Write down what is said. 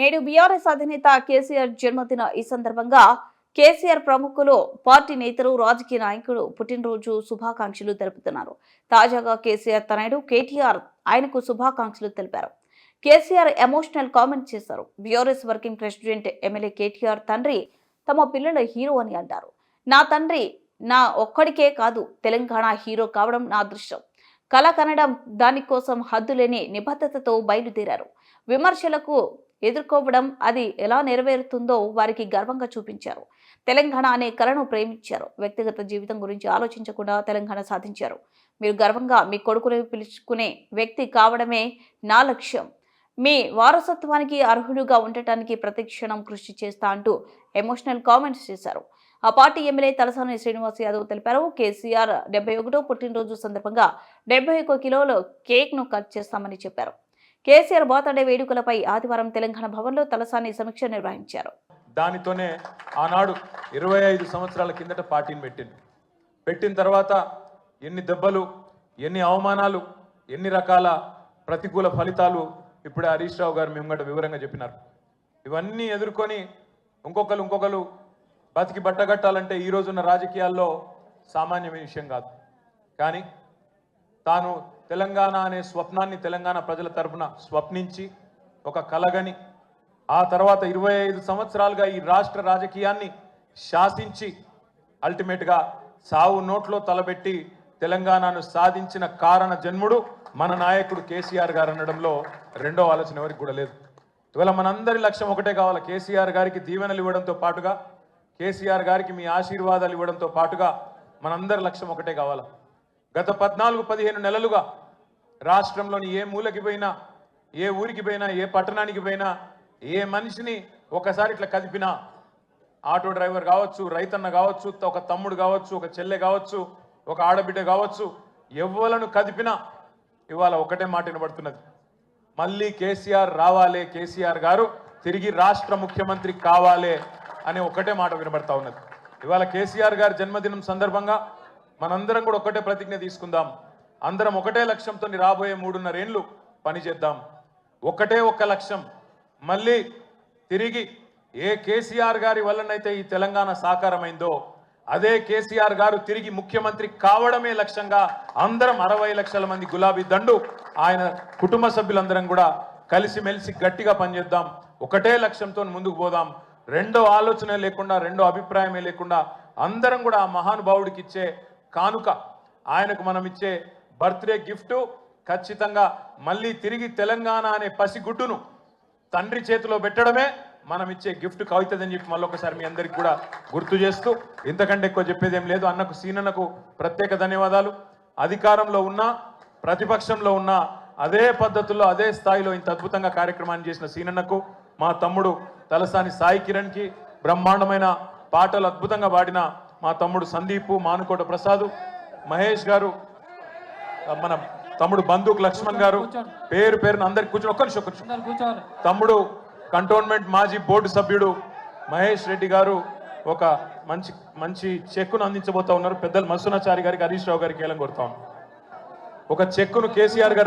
నేడు బీఆర్ఎస్ అధినేత కేసీఆర్ జన్మదిన ఈ సందర్భంగా కేసీఆర్ ప్రముఖులు పార్టీ నేతలు రాజకీయ నాయకులు పుట్టినరోజు శుభాకాంక్షలు తెలుపుతున్నారు. తాజాగా కేసీఆర్ తనయుడు కేటీఆర్ ఆయనకు శుభాకాంక్షలు తెలిపారు. కేసీఆర్ ఎమోషనల్ కామెంట్ చేశారు. BRS working president MLA KTR తండ్రి తమ పిల్లల హీరో అని అంటారు. నా తండ్రి నా ఒక్కడికే కాదు తెలంగాణ హీరో కావడం నా అదృష్టం. కళ కనడం దానికోసం హద్దులేని నిబద్ధతతో బయలుదేరారు. విమర్శలకు ఎదుర్కోవడం అది ఎలా నెరవేరుతుందో వారికి గర్వంగా చూపించారు. తెలంగాణ అనే కళను ప్రేమించారు. వ్యక్తిగత జీవితం గురించి ఆలోచించకుండా తెలంగాణ సాధించారు. మీరు గర్వంగా మీ కొడుకుని పిలుచుకునే వ్యక్తి కావడమే నా లక్ష్యం. మీ వారసత్వానికి అర్హులుగా ఉండటానికి ప్రతి క్షణం కృషి చేస్తా అంటూ ఎమోషనల్ కామెంట్స్ చేశారు. ఆ పార్టీ ఎమ్మెల్యే తలసాని శ్రీనివాస్ యాదవ్ తెలిపారు. కేసీఆర్ డెబ్బై ఒకటో పుట్టినరోజు సందర్భంగా డెబ్బై ఒక్క కిలోల కేక్ను కట్ చేస్తామని చెప్పారు. కేసీఆర్ బర్త్డే వేడుకలపై ఆదివారం తెలంగాణ భవన్లో తలసాని సమీక్ష నిర్వహించారు. దానితోనే ఆనాడు ఇరవై ఐదు సంవత్సరాల కిందట పార్టీని పెట్టింది. పెట్టిన తర్వాత ఎన్ని దెబ్బలు ఎన్ని అవమానాలు ఎన్ని రకాల ప్రతికూల ఫలితాలు ఇప్పుడు హరీష్ రావు గారు మేము వివరంగా చెప్పినారు. ఇవన్నీ ఎదుర్కొని ఇంకొకరు ఇంకొకరు బతికి బట్టగట్టాలంటే ఈ రోజున్న రాజకీయాల్లో సామాన్యమైన విషయం కాదు. కానీ తాను తెలంగాణ అనే స్వప్నాన్ని తెలంగాణ ప్రజల తరపున స్వప్నించి ఒక కలగని ఆ తర్వాత ఇరవై ఐదు సంవత్సరాలుగా ఈ రాష్ట్ర రాజకీయాన్ని శాసించి అల్టిమేట్గా సావు నోట్లో తలబెట్టి తెలంగాణను సాధించిన కారణ జన్ముడు మన నాయకుడు కేసీఆర్ గారు అనడంలో రెండో ఆలోచన ఎవరికి కూడా లేదు. ఇవాళ మనందరి లక్ష్యం ఒకటే కావాలి? కేసీఆర్ గారికి దీవెనలు ఇవ్వడంతో పాటుగా కేసీఆర్ గారికి మీ ఆశీర్వాదాలు ఇవ్వడంతో పాటుగా మనందరి లక్ష్యం ఒకటే కావాలి? గత పద్నాలుగు పదిహేను నెలలుగా రాష్ట్రంలోని ఏ మూలకి పోయినా ఏ ఊరికి పోయినా ఏ పట్టణానికి పోయినా ఏ మనిషిని ఒకసారి ఇట్లా కదిపినా ఆటో డ్రైవర్ కావచ్చు రైతన్న కావచ్చు ఒక తమ్ముడు కావచ్చు ఒక చెల్లె కావచ్చు ఒక ఆడబిడ్డ కావచ్చు ఎవ్వలను కదిపినా ఇవాళ ఒకటే మాట వినబడుతున్నది. మళ్ళీ కేసీఆర్ రావాలే కేసీఆర్ గారు తిరిగి రాష్ట్ర ముఖ్యమంత్రి కావాలే అనే ఒకటే మాట వినబడతా ఉన్నది. ఇవాళ కేసీఆర్ గారి జన్మదినం సందర్భంగా మనందరం కూడా ఒకటే ప్రతిజ్ఞ తీసుకుందాం. అందరం ఒకటే లక్ష్యంతో రాబోయే మూడున్నరేండ్లు పనిచేద్దాం ఒకటే ఒక్క లక్ష్యం. మళ్ళీ తిరిగి ఏ కేసీఆర్ గారి వల్లనైతే ఈ తెలంగాణ సాకారమైందో అదే కేసీఆర్ గారు తిరిగి ముఖ్యమంత్రి కావడమే లక్ష్యంగా అందరం అరవై లక్షల మంది గులాబీ దండు ఆయన కుటుంబ సభ్యులందరం కూడా కలిసిమెలిసి గట్టిగా పనిచేద్దాం. ఒకటే లక్ష్యంతో ముందుకు పోదాం. రెండో ఆలోచన లేకుండా రెండో అభిప్రాయమే లేకుండా అందరం కూడా ఆ మహానుభావుడికి ఇచ్చే కానుక ఆయనకు మనం ఇచ్చే బర్త్డే గిఫ్ట్ ఖచ్చితంగా మళ్ళీ తిరిగి తెలంగాణ అనే పసిగుడ్డును తండ్రి చేతిలో పెట్టడమే మనం ఇచ్చే గిఫ్ట్ కవుతుందని చెప్పి మళ్ళీ ఒకసారి మీ అందరికి కూడా గుర్తు చేస్తూ ఇంతకంటే ఎక్కువ చెప్పేది ఏం లేదు. అన్నకు సీనన్నకు ప్రత్యేక ధన్యవాదాలు. అధికారంలో ఉన్నా ప్రతిపక్షంలో ఉన్నా అదే పద్ధతుల్లో అదే స్థాయిలో ఇంత అద్భుతంగా కార్యక్రమాన్ని చేసిన సీనన్నకు మా తమ్ముడు తలసాని సాయి కిరణ్కి బ్రహ్మాండమైన పాటలు అద్భుతంగా పాడిన మా తమ్ముడు సందీపు మానుకోట ప్రసాద్ మహేష్ గారు మన తమ్ముడు బంధుకు లక్ష్మణ్ గారు పేరు పేరున అందరికి కూర్చొని ఒక్క నిమిషం కూర్చోవాలి. తమ్ముడు కంటోన్మెంట్ మాజీ బోర్డు సభ్యుడు మహేష్ రెడ్డి గారు ఒక మంచి మంచి చెక్కును అందించబోతా ఉన్నారు. పెద్దలు మసునాచారి గారికి హరీష్ రావు గారికి ఏలం కొడతాం ఒక చెక్కును కేసీఆర్ గారు